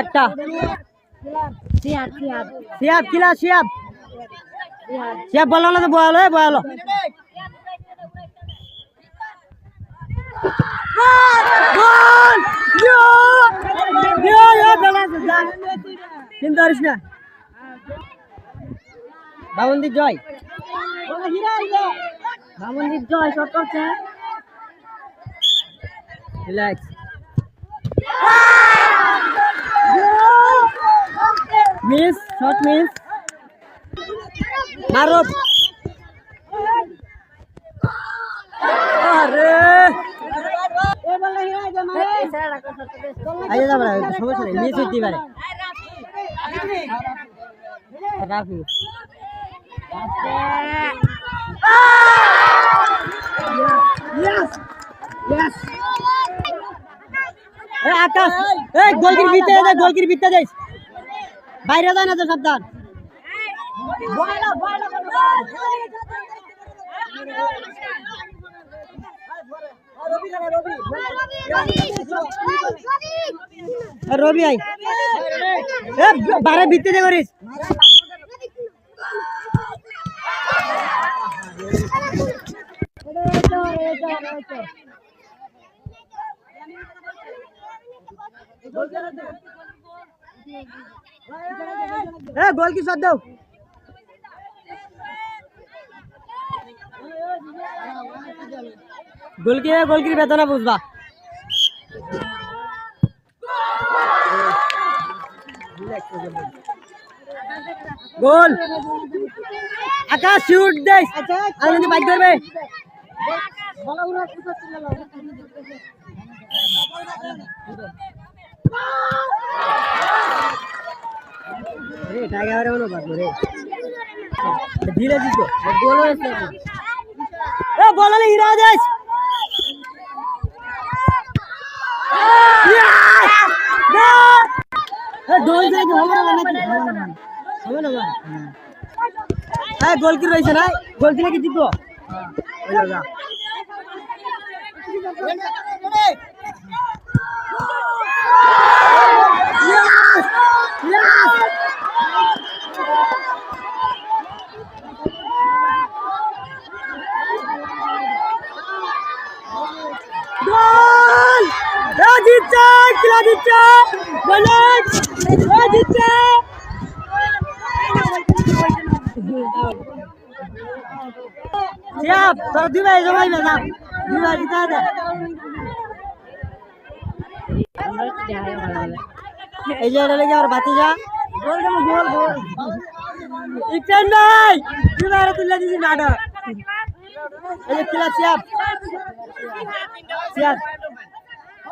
একটা। সিয়াদ শিয়াব কিলা শিয়াব শিয়াব বলো না তো বয়ালো বয়ালো চিন্তা করিস না। বাবন্দি জয়। মামুনির জয় শট করছে রিল্যাক্স মিস, শট মিস। মারো আরে। সমস্যা নেই মিস হইতে পারে। রাফি। আকাশ। গোলকির ভিতরে দে গোলকির ভিতরে যাইস। বাইরে যায় না তো সাবধান। রবি আই। বারে ভিতরে করিস। এ গোল কি সদ দাও গোল কি গোল কি বেতনা বুঝবা গোল আকাশ শুট দেস আর যদি বাইক ধরবে রে টাইগারে হলো বাদ রে ধীরে দিত গোল হয়েছে এ বলালে হিরা ভাই হ্যাঁ গোল কি রয়েছে না গোল দিলে কি জিতবো ওই যা Yes! Yes! গোল এ জিতছে দিচ্ছে সিয়াব তোর দুই ভাই জমাই না দুই ভাই জিতা দে এই যে এটা লেগে আমার যা। গোল দেবো গোল গোল ইটেন নাই। দুই ভাই তুলে দিছি নাটক। এই যে খেলা সিয়াব সিয়াব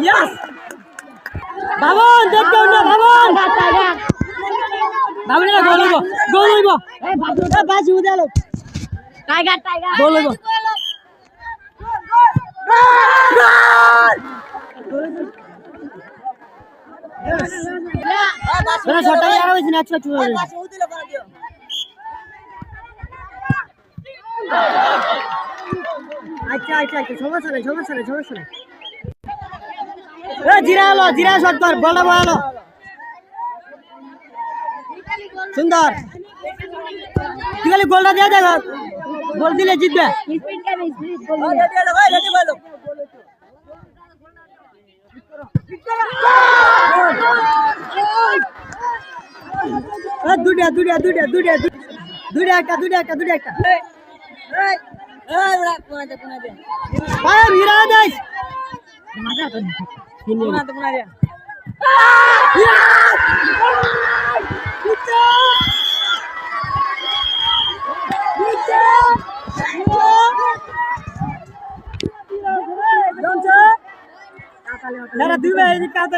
ইয়েস বাবন দেখ না বাবন বাবন গোল হইব গোল হইব এ উঠে লোক টাইগার টাইগার গোল হইব গোল ছোট আর হইছে না ছোট আচ্ছা আচ্ছা আচ্ছা সমস্যা নেই সমস্যা নেই সমস্যা নেই জিরা হলো জিরা শট কর বলটা বলো সুন্দর তুই খালি গোলটা দিয়ে দেখ গোল দিলে জিতবে। স্পিড কে স্পিড বল এ, দুইটা দুইটা দুইটা দুইটা দুইটা একটা দুইটা একটা দুইটা একটা। ভাই ভিড়া দেখ মাথা তো দুই ভাই কাজ